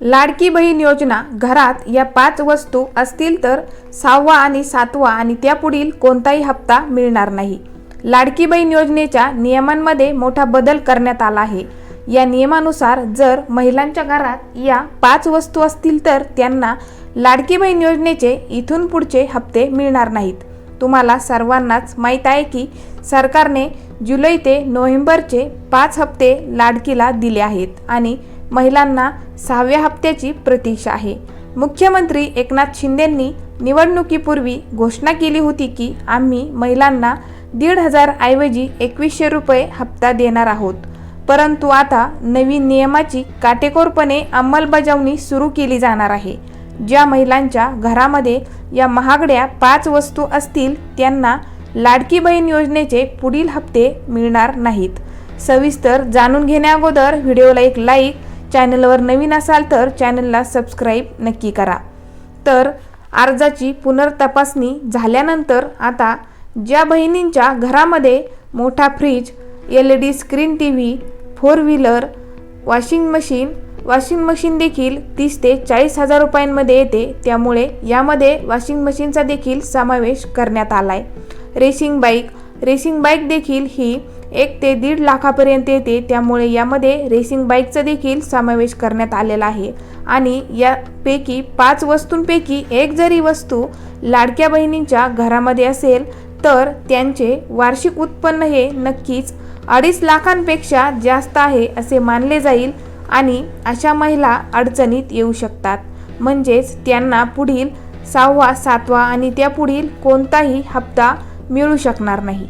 लाडकी बहीण योजना घरात या पाच वस्तू असतील तर सहावा आणि सातवा आणि त्यापुढील कोणताही हप्ता मिळणार नाही. लाडकी बहीण योजनेच्या नियमांमध्ये मोठा बदल करण्यात आला आहे. या नियमानुसार जर महिलांच्या घरात या पाच वस्तू असतील तर त्यांना लाडकी बहीण योजनेचे इथून पुढचे हप्ते मिळणार नाहीत. तुम्हाला सर्वांनाच माहीत आहे की सरकारने जुलै ते नोव्हेंबरचे पाच हप्ते लाडकीला दिले आहेत आणि महिलांना सहाव्या हप्त्याची प्रतीक्षा आहे. मुख्यमंत्री एकनाथ शिंदेंनी निवडणुकीपूर्वी घोषणा केली होती की आम्ही महिलांना दीड हजार ऐवजी एकवीसशे रुपये हप्ता देणार आहोत. परंतु आता नवीन नियमाची काटेकोरपणे अंमलबजावणी सुरू केली जाणार आहे. ज्या महिलांच्या घरामध्ये या महागड्या पाच वस्तू असतील त्यांना लाडकी बहीण योजनेचे पुढील हप्ते मिळणार नाहीत. सविस्तर जाणून घेण्याअगोदर व्हिडिओला एक लाईक चॅनलवर नवीन असाल तर चॅनलला सबस्क्राईब नक्की करा. तर अर्जाची पुनर्तपासणी झाल्यानंतर आता ज्या बहिणींच्या घरामध्ये मोठा fridge L E D screen T V four wheeler washing machine washing machine देखील तीस ते चाळीस हजार रुपयांमध्ये येते त्यामुळे यामध्ये वॉशिंग मशीनचा देखील समावेश करण्यात आला आहे रेसिंग बाईक. रेसिंग बाईक देखील ही एक ते दीड लाखापर्यंत येते. त्यामुळे यामध्ये रेसिंग बाईकचा देखील समावेश करण्यात आलेला आहे. आणि यापैकी पाच वस्तूंपैकी एक जरी वस्तू लाडक्या बहिणींच्या घरामध्ये असेल तर त्यांचे वार्षिक उत्पन्न हे नक्कीच अडीच लाखांपेक्षा जास्त आहे असे मानले जाईल आणि अशा महिला अडचणीत येऊ शकतात. म्हणजेच त्यांना पुढील सहावा सातवा आणि त्यापुढील कोणताही हप्ता मिळू शकणार नाही.